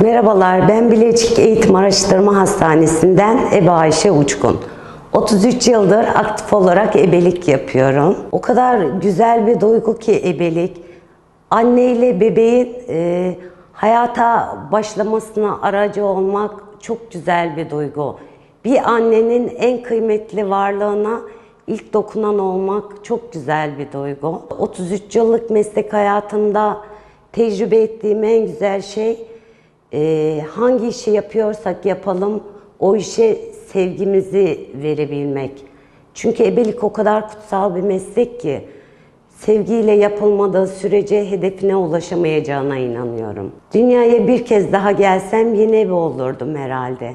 Merhabalar, ben Bilecik Eğitim Araştırma Hastanesi'nden Ebe Ayşe Uçkun. 33 yıldır aktif olarak ebelik yapıyorum. O kadar güzel bir duygu ki ebelik. Anne ile bebeğin e, hayata başlamasına aracı olmak çok güzel bir duygu. Bir annenin en kıymetli varlığına ilk dokunan olmak çok güzel bir duygu. 33 yıllık meslek hayatımda tecrübe ettiğim en güzel şey e, hangi işi yapıyorsak yapalım o işe sevgimizi verebilmek. Çünkü ebelik o kadar kutsal bir meslek ki sevgiyle yapılmadığı sürece hedefine ulaşamayacağına inanıyorum. Dünyaya bir kez daha gelsem yine ebe olurdum herhalde.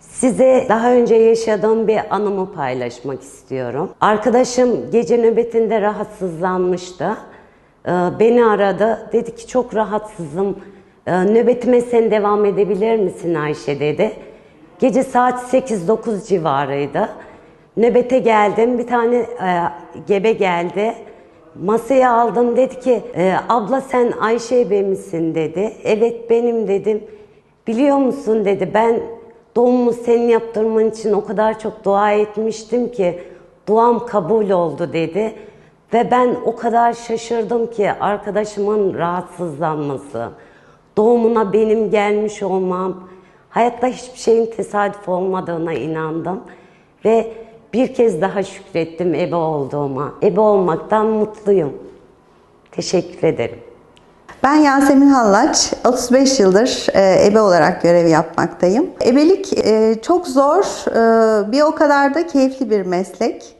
Size daha önce yaşadığım bir anımı paylaşmak istiyorum. Arkadaşım gece nöbetinde rahatsızlanmıştı. Ee, Beni aradı. Dedi ki çok rahatsızım. Ee, Nöbetime sen devam edebilir misin Ayşe dedi. Gece saat 8-9 civarıydı. Nöbete geldim. Bir tane e, gebe geldi. Masaya aldım dedi ki e, abla sen Ayşe ebe misin dedi. Evet benim dedim. Biliyor musun dedi ben doğumu senin yaptırman için o kadar çok dua etmiştim ki duam kabul oldu dedi. Ve ben o kadar şaşırdım ki arkadaşımın rahatsızlanması, doğumuna benim gelmiş olmam, hayatta hiçbir şeyin tesadüf olmadığına inandım. Ve bir kez daha şükrettim ebe olduğuma. Ebe olmaktan mutluyum. Teşekkür ederim. Ben Yasemin Hallaç, 35 yıldır e, ebe olarak görev yapmaktayım. Ebelik e, çok zor, e, bir o kadar da keyifli bir meslek.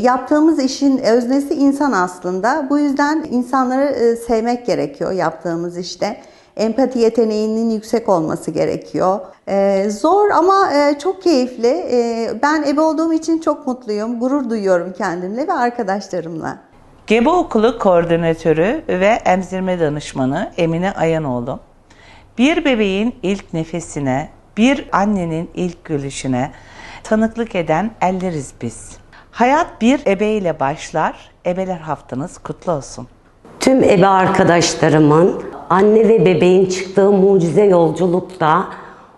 Yaptığımız işin öznesi insan aslında. Bu yüzden insanları sevmek gerekiyor yaptığımız işte. Empati yeteneğinin yüksek olması gerekiyor. E, zor ama e, çok keyifli. E, ben ebe olduğum için çok mutluyum, gurur duyuyorum kendimle ve arkadaşlarımla. Gebe Okulu Koordinatörü ve Emzirme Danışmanı Emine Ayanoğlu. Bir bebeğin ilk nefesine, bir annenin ilk gülüşüne tanıklık eden elleriz biz. Hayat bir ebeyle başlar. Ebeler haftanız kutlu olsun. Tüm ebe arkadaşlarımın anne ve bebeğin çıktığı mucize yolculukta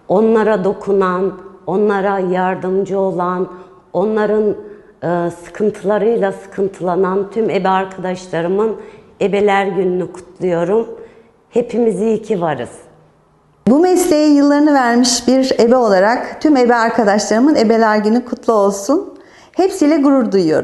onlara dokunan, onlara yardımcı olan, onların e, sıkıntılarıyla sıkıntılanan tüm ebe arkadaşlarımın ebeler gününü kutluyorum. Hepimiz iyi ki varız. Bu mesleğe yıllarını vermiş bir ebe olarak tüm ebe arkadaşlarımın ebeler günü kutlu olsun. Hepsiyle gurur duyuyorum.